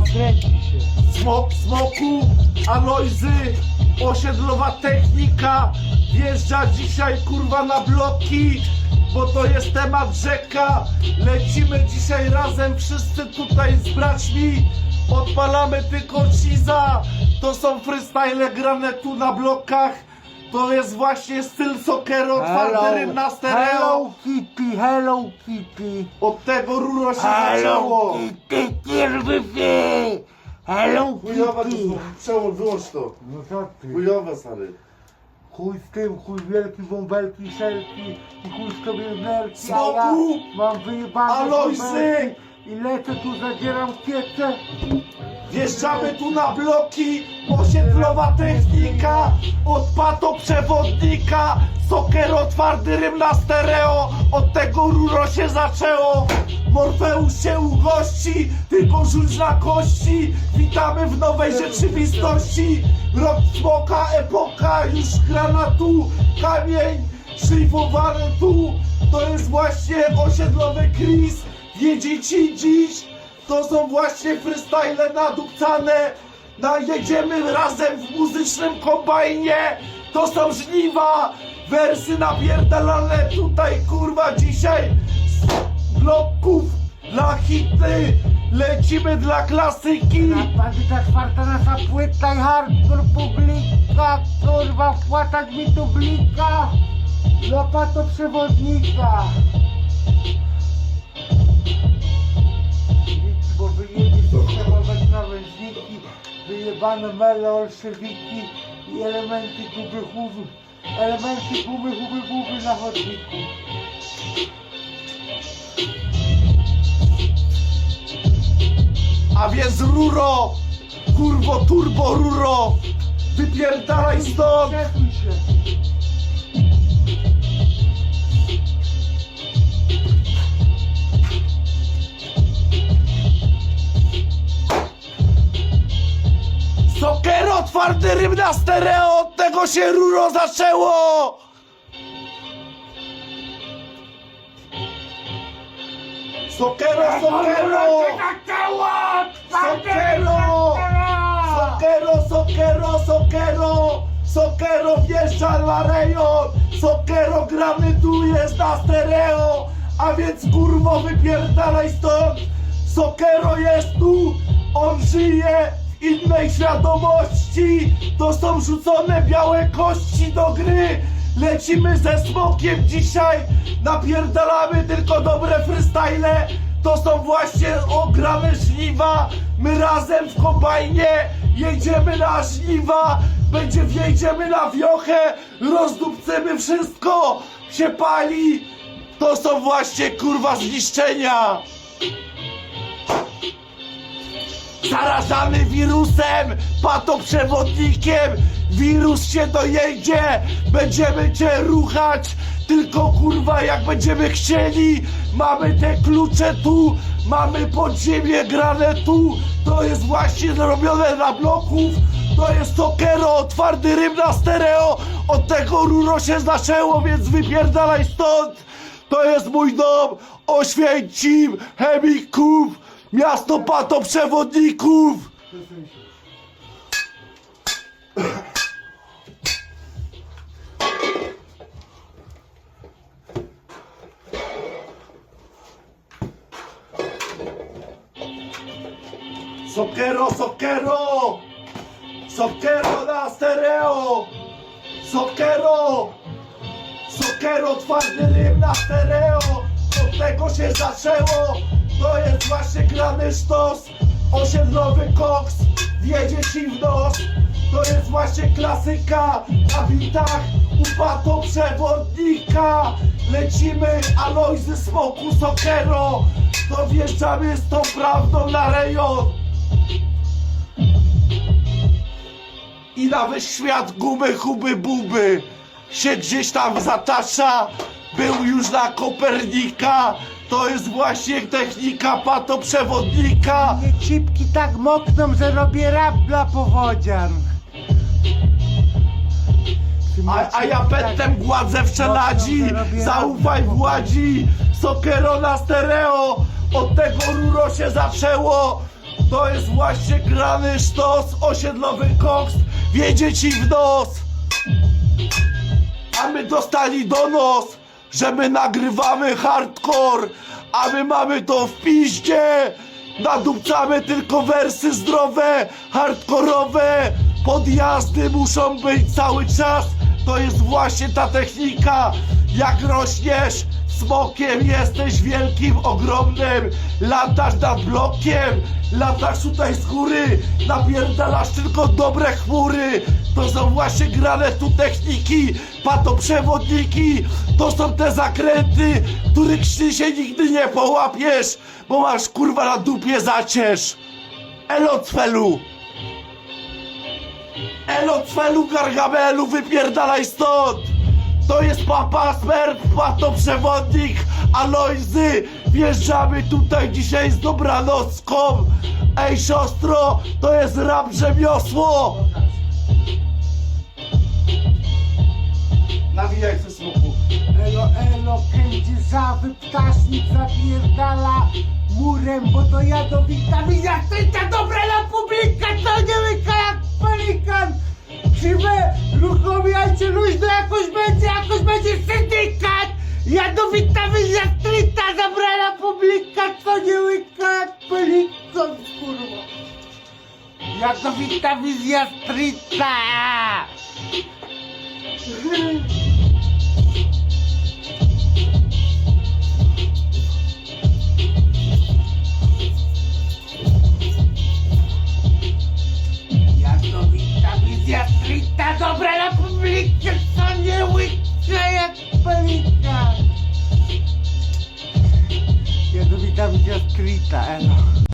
No, kręci się. Smok, smoku, Alojzy, osiedlowa technika wjeżdża dzisiaj kurwa na bloki, bo to jest temat rzeka. Lecimy dzisiaj razem wszyscy tutaj z braćmi, odpalamy tylko cheesa. To są freestyle grane tu na blokach. To jest właśnie styl sokero, twardy rym na stereo. hello hello Kitty. Od tego ruro się Hello zaczęło. Kitty. Hello to Kitty. są, przełom, wyłącz to. No co ty? Chujowe, stary. Chuj z tym, chuj wielki, bąbelki, szelki i chuj z tobie nerki, a Smoku! mam wyjebane Alojzy! bąbelki I lecę tu, zadzieram kiece. Wjeżdżamy tu na bloki, osiedlowa technika, od pato przewodnika, sokero twardy rym na stereo, od tego ruro się zaczęło. Morfeusz się ugości, tylko rzuć na kości, witamy w nowej rzeczywistości. Rok smoka, epoka, już grana tu, kamień szlifowany tu, to jest właśnie osiedlowy Chris, wiedzicie dziś, to są właśnie freestyle nadupcane. Najedziemy razem w muzycznym kombajnie. To są żniwa. Wersy napierdalane tutaj kurwa dzisiaj. Z bloków dla hity. Lecimy dla klasyki. Napadł ta czwarta nasza płyta i hardcore publika. Kurwa, wpłatać mi tu blika. Lopato przewodnika. Wyjebane mele, olszewiki i elementy guby chuby, elementy guby chuby buby na chodniku. A więc ruro. Kurwo turbo ruro. Wypierdalaj stąd. Przesuń się. Twardy rym na stereo, od tego się ruro zaczęło! Sokero, sokero! Sokero! Sokero, sokero, sokero! Sokero wjeżdża na rejon! Sokero gramy tu jest na stereo! A więc kurwo wypierdalaj stąd! Sokero jest tu! On żyje innej świadomości! To są rzucone białe kości do gry! Lecimy ze smokiem dzisiaj! Napierdalamy tylko dobre freestyle! To są właśnie ograne żniwa! My razem w kombajnie jedziemy na żniwa! Będzie wjedziemy na wiochę! Rozdupcymy wszystko! Się pali! To są właśnie kurwa zniszczenia! Zarażany wirusem, patoprzewodnikiem, wirus się dojedzie, będziemy cię ruchać, tylko kurwa jak będziemy chcieli, mamy te klucze tu, mamy podziemie grane tu, to jest właśnie zrobione na bloków, to jest sokero, twardy rym na stereo, od tego ruro się zaczęło, więc wypierdalaj stąd, to jest mój dom, Oświęcim, chemików, miasto patoprzewodników. Sokero, sokero! Sokero na stereo! Sokero! Sokero, twardy rym na stereo Od tego się zaczęło To jest właśnie grany sztos. Osiedlowy koks Wjedzie ci w nos. To jest właśnie klasyka Na bitach. Upato przewodnika. Lecimy Alojzy Smoku Sokero. To wjeżdżamy z tą prawdą na rejon. I nawet świat gumy, huby, buby się gdzieś tam zatacza. Był już na Kopernika. To jest właśnie technika patoprzewodnika. Cipki tak mokną, że robię rap dla powodzian. A, a ja petem gładzę w czeladzi. Zaufaj władzi. Sokero na stereo. Od tego ruro się zaczęło. To jest właśnie grany sztos, osiedlowy koks, wiedzie ci w nos. A my dostali donos, że my nagrywamy hardcore, a my mamy to w piździe. Nadupcamy tylko wersy zdrowe, hardkorowe. Podjazdy muszą być cały czas. To jest właśnie ta technika. Jak rośniesz, smokiem jesteś wielkim, ogromnym. Latasz nad blokiem, latasz tutaj z góry. Napierdalasz tylko dobre chmury. To są właśnie grane tu techniki, patoprzewodniki. To są te zakręty, których się nigdy nie połapiesz, bo masz kurwa na dupie zacierz. Elo Cfelu! Elo Cfelu Gargamelu, wypierdalaj stąd! To jest papa Smerf, patoprzewodnik Alojzy! Wjeżdżamy tutaj dzisiaj z dobranocką! Ej siostro, to jest rap rzemiosło! Nawijaj ze smoku. Elo, elo, kędzierzawy ptasznik zapierdala murem, bo to jadowita wizyta dobra na publika, to nie łyka jak pelikan. Krzywe, ruchomiajcie luźno, jakoś będzie, jakoś będzie syndykat. Jadowita wizyta dobra na publika, to nie łyka jak pelikan, kurwa. Jadowita wizja streeta! Diyos Krita. Ano?